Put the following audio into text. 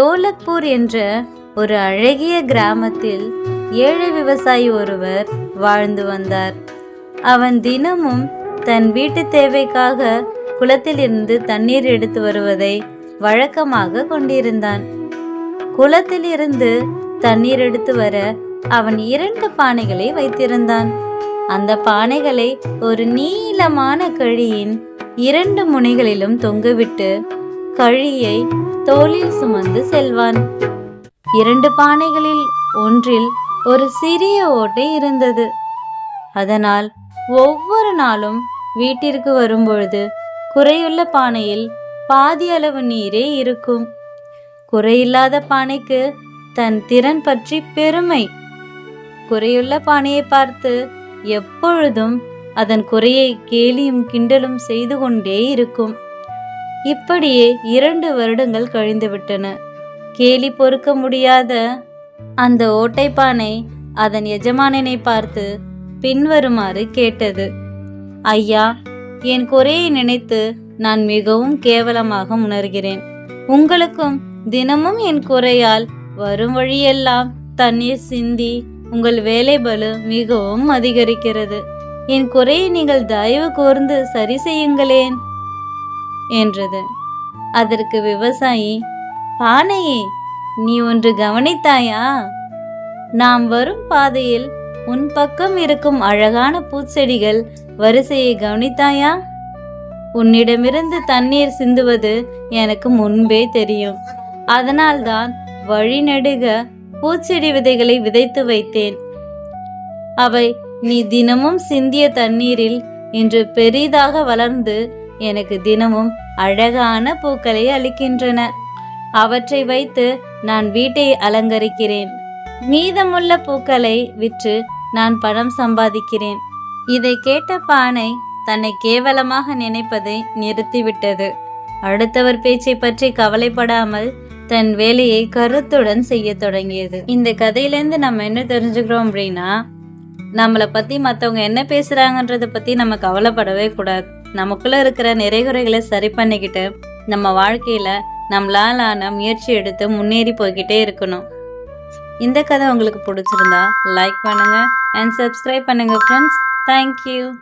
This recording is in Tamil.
டோலக்பூர் என்ற ஒரு அழகிய கிராமத்தில் ஏழை விவசாயி ஒருவர் வாழ்ந்து வந்தார். அவன் தினமும் தன் வீட்டு தேவைக்காக குளத்திலிருந்து தண்ணீர் எடுத்து வருவதை வழக்கமாக கொண்டிருந்தான். குளத்திலிருந்து தண்ணீர் எடுத்து வர அவன் இரண்டு பானைகளை வைத்திருந்தான். அந்த பானைகளை ஒரு நீளமான கழியின் இரண்டு முனைகளிலும் தொங்கவிட்டு கழியை தோளில் சுமந்து செல்வான். இரண்டு பானைகளில் ஒன்றில் ஒரு சிறிய ஓட்டை இருந்தது. அதனால் ஒவ்வொரு நாளும் வீட்டிற்கு வரும்பொழுது குறையுள்ள பானையில் பாதி அளவு நீரே இருக்கும். குறையில்லாத பானைக்கு தன் திறன் பற்றி பெருமை. குறையுள்ள பானையை பார்த்து எப்பொழுதும் அதன் குறையை கேலியும் கிண்டலும் செய்து கொண்டே இருக்கும். இப்படியே இரண்டு வருடங்கள் கழிந்துவிட்டன கேலி பொறுக்க முடியாத அந்த ஓட்டைப்பானை அதன் எஜமானனை பார்த்து பின்வருமாறு கேட்டது. ஐயா என் குறையை நினைத்து நான் மிகவும் கேவலமாக உணர்கிறேன். உங்களுக்கும் தினமும் என் குறையால் வரும் வழியெல்லாம் தண்ணீர் சிந்தி உங்கள் வேலை பலு மிகவும் அதிகரிக்கிறது. என் குறையை நீங்கள் தயவு கூர்ந்து சரி செய்யுங்களேன். என்றது. அதற்கு விவசாயி பானையே நீ ஒன்று கவனித்தாயா? நாம் வரும் பாதையில் உன் பக்கம் இருக்கும் அழகான பூச்செடிகள் வரிசையை கவனித்தாயா? உன்னிடமிருந்து தண்ணீர் சிந்துவது எனக்கு முன்பே தெரியும். அதனால்தான் வழிநெடுக பூச்செடி விதைகளை விதைத்து வைத்தேன். அவை நீ தினமும் சிந்திய தண்ணீரில் இன்று பெரிதாக வளர்ந்து எனக்கு தினமும் அழகான பூக்களை அளிக்கின்றன. அவற்றை வைத்து நான் வீட்டை அலங்கரிக்கிறேன். மீதமுள்ள பூக்களை விற்று நான் பணம் சம்பாதிக்கிறேன். இதை கேட்ட பானை தன்னை கேவலமாக நினைப்பதை நிறுத்திவிட்டது. அடுத்தவர் பேச்சை பற்றி கவலைப்படாமல் தன் வேலையை கருத்துடன் செய்ய தொடங்கியது. இந்த கதையிலேருந்து நம்ம என்ன தெரிஞ்சுக்கிறோம் அப்படின்னா நம்மளை பற்றி மற்றவங்க என்ன பேசுகிறாங்கன்றதை பற்றி நம்ம கவலைப்படவே கூடாது. நமக்குள்ளே இருக்கிற நிறைகுறைகளை சரி பண்ணிக்கிட்டு நம்ம வாழ்க்கையில் நம்மளால் ஆன முயற்சி எடுத்து முன்னேறி போய்கிட்டே இருக்கணும். இந்த கதை உங்களுக்கு பிடிச்சிருந்தா லைக் பண்ணுங்கள் அண்ட் சப்ஸ்கிரைப் பண்ணுங்கள் ஃப்ரெண்ட்ஸ் தேங்க்யூ